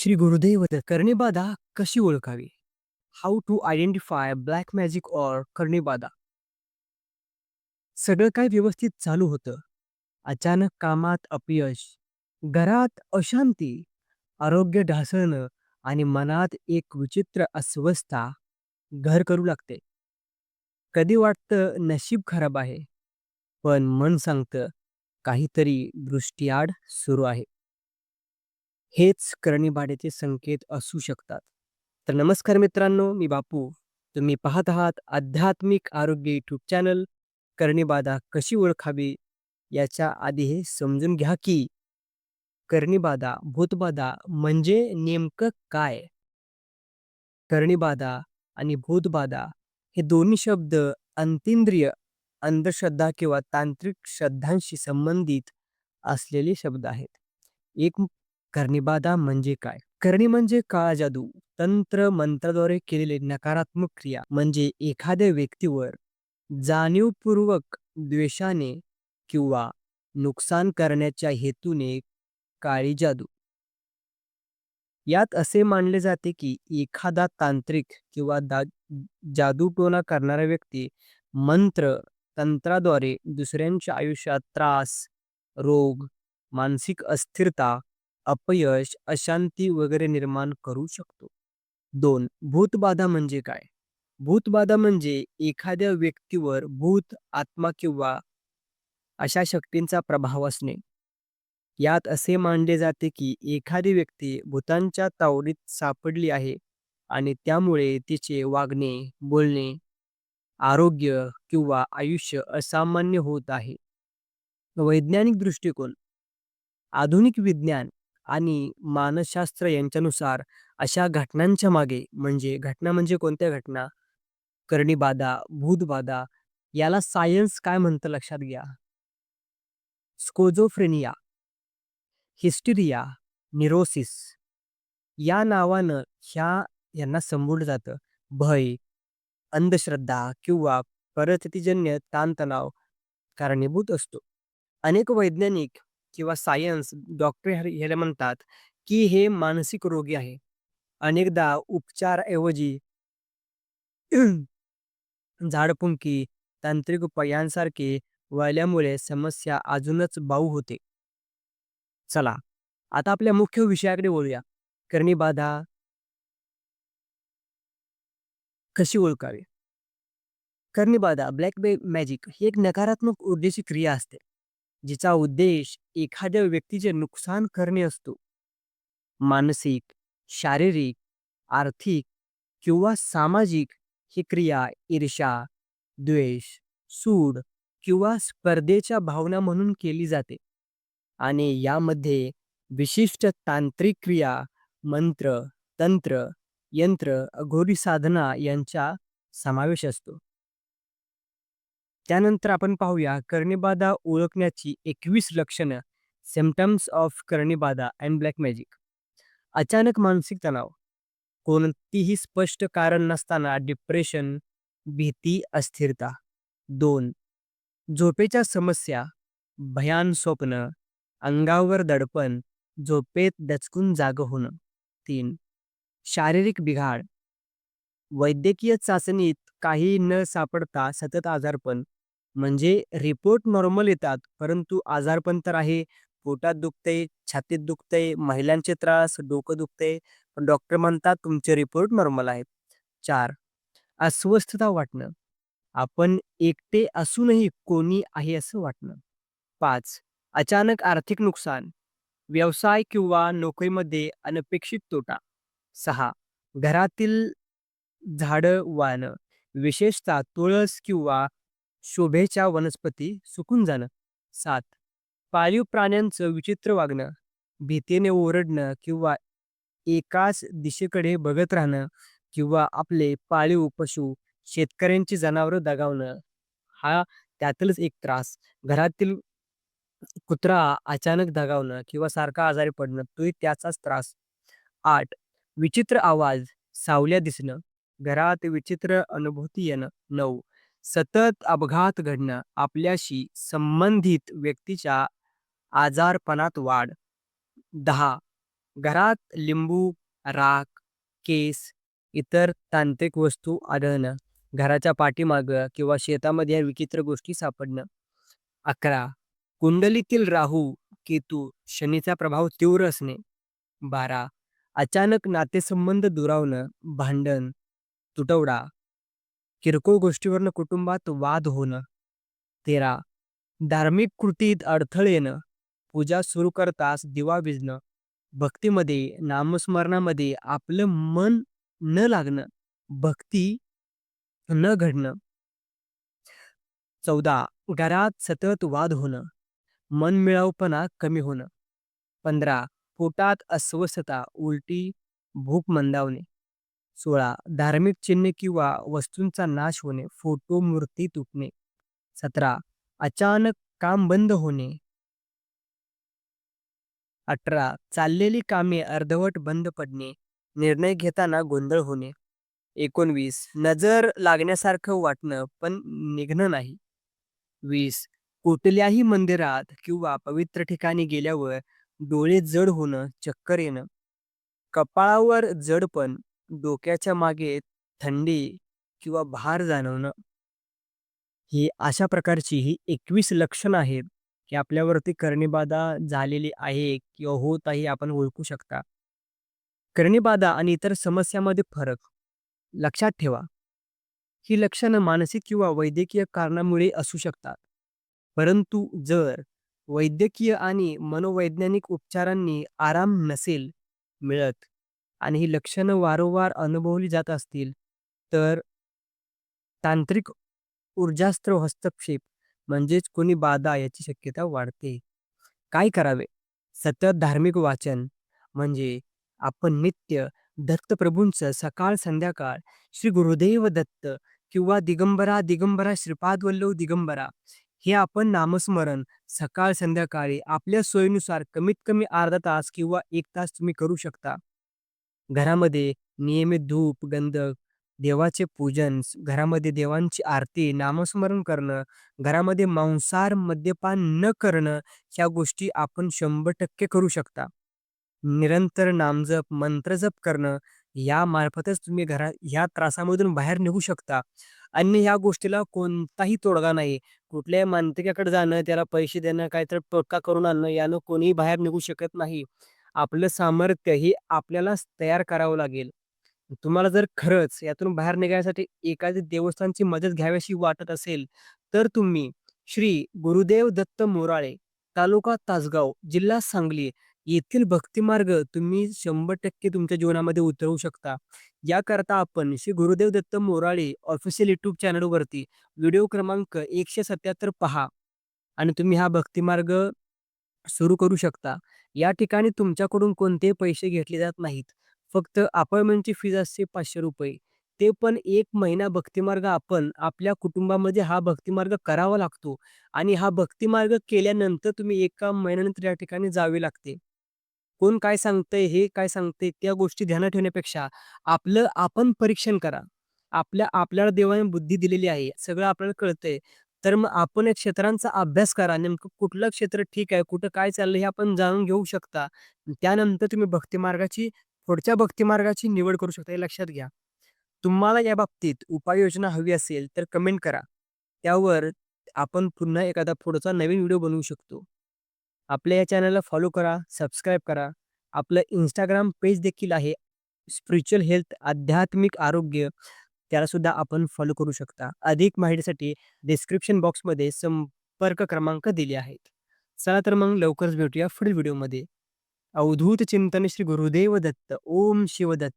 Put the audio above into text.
श्री गुरुदेव कर्णीबाधा कशी ओळखावी? How to identify black magic or कर्णीबाधा? सगळं काय व्यवस्थित चालू होतं. अचानक कामात अपयश, घरात अशांती, आरोग्य ढासळणं आणि मनात एक विचित्र अस्वस्थता घर करू लागते. कधी वाटतं नशीब खराब आहे, पण मन सांगतं काहीतरी दृष्टीआड सुरू आहे. हेच कर्णीबाडेचे संकेत असू शकतात. तर नमस्कार मित्रांनो, मी बापू. तुम्ही पाहत आहात आध्यात्मिक आरोग्य यूट्यूब चॅनल. कर्णीबाधा कशी ओळखावी? याच्या आधी हे समजून घ्या की कर्णीबाधा, भूतबाधा म्हणजे नेमकं काय? कर्णीबाधा आणि भूतबाधा हे दोन्ही शब्द अंतिंद्रिय अंधश्रद्धा किंवा तांत्रिक श्रद्धांशी संबंधित असलेले शब्द आहेत. एक कर्णीबाधा म्हणजे काय? करणी म्हणजे काळा जादू, तंत्र मंत्राद्वारे केलेली नकारात्मक क्रिया म्हणजे एखाद्या व्यक्तीवर जाणीवपूर्वक द्वेषाने किंवा नुकसान करण्याच्या हेतूने काळी जादू. यात असे मानले जाते की एखादा तांत्रिक किंवा जादूटोना करणारा व्यक्ती मंत्र, तंत्राद्वारे दुसऱ्यांच्या आयुष्यात त्रास, रोग, मानसिक अस्थिरता, अपयश, अशांती वगैरे निर्माण करू शकतो. दोन भूतबाधा म्हणजे काय? भूतबाधा म्हणजे एखाद्या व्यक्तीवर भूत, आत्मा किंवा अशा शक्तींचा प्रभाव असणे. यात असे मानले जाते की एखादी व्यक्ती भूतांच्या तावडीत सापडली आहे आणि त्यामुळे तिचे वागणे, बोलणे, आरोग्य किंवा आयुष्य असामान्य होत आहे. वैज्ञानिक दृष्टिकोन आधुनिक विज्ञान आणि मानसशास्त्र यांच्यानुसार अशा घटनांच्या मागे म्हणजे घटना म्हणजे कोणत्या घटना? कर्णीबाधा, भूतबाधा याला सायन्स काय म्हणतं लक्षात घ्या. स्कोझोफ्रेनिया, हिस्टिरिया निरोसिस या नावानं ह्या यांना संबोधलं जातं. भय, अंधश्रद्धा किंवा परिस्थितीजन्य ताणतणाव कारणीभूत असतो. अनेक वैज्ञानिक किंवा सायन्स डॉक्टर ह्याला म्हणतात की हे मानसिक रोगी आहे. अनेकदा उपचाराऐवजी झाडफुंकी, तांत्रिक उपाय यांसारखे वळल्यामुळे समस्या अजूनच बाऊ होते. चला, आता आपल्या मुख्य विषयाकडे वळूया. कर्णीबाधा कशी ओळखावी? कर्णीबाधा, ब्लॅक मॅजिक ही एक नकारात्मक ऊर्जेची क्रिया असते. जिचा उद्देश एखाद्या व्यक्तीचे नुकसान करणे असतो. मानसिक, शारीरिक, आर्थिक किंवा सामाजिक ही क्रिया ईर्षा द्वेष, सूड किंवा स्पर्धेच्या भावना म्हणून केली जाते आणि यामध्ये विशिष्ट तांत्रिक क्रिया, मंत्र, तंत्र, यंत्र, अघोरी साधना यांचा समावेश असतो. त्यानंतर आपण पाहूया कर्णीबाधा ओळखण्याची एकवीस लक्षणं सिमटम्स ऑफ कर्णीबाधा अँड ब्लॅक मॅजिक. अचानक मानसिक तणाव, कोणतीही स्पष्ट कारण नसताना डिप्रेशन, भीती, अस्थिरता. दोन झोपेच्या समस्या, भयान स्वप्न, अंगावर दडपण, झोपेत दचकून जाग होणं. तीन शारीरिक बिघाड, वैद्यकीय चाचणीत काही न सापडता सतत आजारपण म्हणजे रिपोर्ट नॉर्मल येतात परंतु आजारपण तर आहे. पोटात दुखतंय, छातीत दुखतंय, महिलांचे त्रास, डोकं दुखतंय, पण डॉक्टर म्हणतात तुमचे रिपोर्ट नॉर्मल आहेत. चार अस्वस्थता वाटणं, आपण एकटे असूनही कोणी आहे असं वाटणं. पाच अचानक आर्थिक नुकसान, व्यवसाय किंवा नोकरीमध्ये अनपेक्षित तोटा. सहा घरातील झाडं वाळणं, विशेषतः तुळस किंवा शोभेच्या वनस्पती सुकून जाणं. सात पाळीव प्राण्यांचं विचित्र वागणं, भीतीने ओरडणं किंवा एकाच दिशेकडे बघत राहणं किंवा आपले पाळीव पशु, शेतकऱ्यांची जनावरं दगावणं, हा त्यातीलच एक त्रास. घरातील कुत्रा अचानक दगावणं किंवा सारखा आजारी पडणं, तोही त्याचाच त्रास. आठ विचित्र आवाज, सावल्या दिसणं, घरात विचित्र अनुभूती येणं. नऊ सतत अपघात घडणं, आपल्याशी संबंधित व्यक्तीच्या आजारपणात वाढ. दहा घरात लिंबू, राख, केस, इतर तांत्रिक वस्तू आढळणं, घराच्या पाठीमागं किंवा शेतामध्ये या विचित्र गोष्टी सापडणं. अकरा कुंडलीतील राहू, केतू, शनीचा प्रभाव तीव्र असणे. बारा अचानक नातेसंबंध दुरावणं, भांडण, तुटवडा, किरकोळ गोष्टीवरनं कुटुंबात वाद होणं. तेरा धार्मिक कृतीत अडथळे येणं, पूजा सुरू करताच दिवा विझणं, भक्तीमध्ये नामस्मरणामध्ये आपलं मन न लागणं, भक्ती न घडणं. चौदा घरात सतत वाद होणं, मनमिळाऊपणा कमी होणं. पंधरा पोटात अस्वस्थता, उलटी, भूक मंदावणे. सोळा धार्मिक चिन्ह किंवा वस्तूंचा नाश होणे, फोटो मूर्ती तुटणे. सतरा अचानक काम बंद होणे. अठरा चाललेली कामे अर्धवट बंद पडणे, निर्णय घेताना गोंधळ होणे. एकोणवीस नजर लागण्यासारखं वाटणं पण निघणं नाही. वीस कुठल्याही मंदिरात किंवा पवित्र ठिकाणी गेल्यावर डोळे जड होणं, चक्कर येणं. कपाळावर जडपण, डोक्याच्या मागे थंडी किंवा भार जाणवणं. ही अशा प्रकारची ही एकवीस लक्षणं आहेत की आपल्यावरती कर्णिबाधा झालेली आहे किंवा होत आहे आपण ओळखू शकता. कर्णिबाधा आणि इतर समस्यामध्ये फरक लक्षात ठेवा. ही लक्षणं मानसिक किंवा वैद्यकीय कारणामुळे असू शकतात. परंतु जर वैद्यकीय आणि मनोवैज्ञानिक उपचारांनी आराम नसेल मिळत आणि ही लक्षणं वारंवार अनुभवली जात असतील, तर तांत्रिक ऊर्जास्त्र हस्तक्षेप म्हणजेच कोणी बाधा याची शक्यता वाढते. काय करावे? सतत धार्मिक वाचन म्हणजे आपण नित्य दत्तप्रभूंचं सकाळ संध्याकाळ श्री गुरुदेव दत्त किंवा दिगंबरा दिगंबरा श्रीपाद वल्लभ दिगंबरा हे आपण नामस्मरण सकाळ संध्याकाळी आपल्या सोयीनुसार कमीत कमी अर्धा तास किंवा एक तास तुम्ही करू शकता. घरामध्ये नियमित धूप, गंधक, देवाचे पूजन, घरामध्ये देवांची आरती, नामस्मरण करणं, घरामध्ये मांसाहार, मद्यपान न करणं, ह्या गोष्टी आपण शंभर टक्के करू शकता. निरंतर नामजप, मंत्रजप करणं यामार्फतच तुम्ही घरा ह्या त्रासामधून बाहेर निघू शकता. आणि ह्या गोष्टीला कोणताही तोडगा नाही. कुठल्याही मांत्रिकाकडे जाणं, त्याला पैसे देणं, काहीतरी टोटका करून आणणं, यानं कोणीही बाहेर निघू शकत नाही. आपलं सामर्थ्य हे आपल्यालाच तयार करावं लागेल. तुम्हाला जर खरंच यातून बाहेर निघण्यासाठी एखादी देवस्थानची मदत घ्यावीशी वाटत असेल, तर तुम्ही श्री गुरुदेव दत्त मोराळे, तालुका तासगाव, जिल्हा सांगली येथील भक्तिमार्ग तुम्ही शंभर टक्के तुमच्या जीवनामध्ये उतरवू शकता. याकरता आपण श्री गुरुदेव दत्त मोराळे ऑफिशियल यूट्यूब चॅनलवरती व्हिडिओ क्रमांक 177 पहा आणि तुम्ही हा भक्तिमार्ग सुरू करू शकता. या ठिकाणी तुमच्याकडून कोणतेही पैसे घेतले जात नाहीत. फक्त अपॉइंटमेंटची फीज असते ₹500 ते पण एक महिना भक्तिमार्ग आपण आपल्या कुटुंबामध्ये हा भक्तिमार्ग करावा लागतो आणि हा भक्तिमार्ग केल्यानंतर तुम्ही एका महिन्यानंतर या ठिकाणी जावे लागते. कोण काय सांगतंय, हे काय सांगतंय, त्या गोष्टी ध्यानात ठेवण्यापेक्षा आपलं आपण परीक्षण करा. आपल्या आपल्याला देवाने बुद्धी दिलेली आहे. सगळं आपल्याला कळतंय. तर मग आपण या क्षेत्रांचा अभ्यास करा. नेमकं कुठलं क्षेत्र ठीक आहे, कुठं काय चाललंय हे आपण जाणून घेऊ शकता. त्यानंतर तुम्ही भक्तिमार्गाची पुढच्या भक्तिमार्गाची निवड करू शकता, हे लक्षात घ्या. तुम्हाला या बाबतीत उपाययोजना हवी असेल तर कमेंट करा. त्यावर आपण पुन्हा एखादा पुढचा नवीन व्हिडिओ बनवू शकतो. आपल्या या चॅनलला फॉलो करा, सबस्क्राईब करा. आपलं इंस्टाग्राम पेज देखील आहे. स्पिरिच्युअल हेल्थ आध्यात्मिक आरोग्य त्याला सुद्धा आपण फॉलो करू शकता. अधिक माहितीसाठी डिस्क्रिप्शन बॉक्समध्ये संपर्क क्रमांक दिले आहेत. चला तर मग लवकरच भेटूया पुढील व्हिडिओमध्ये. अवधूत चिंतन श्री गुरुदेव दत्त. ओम शिवदत्त.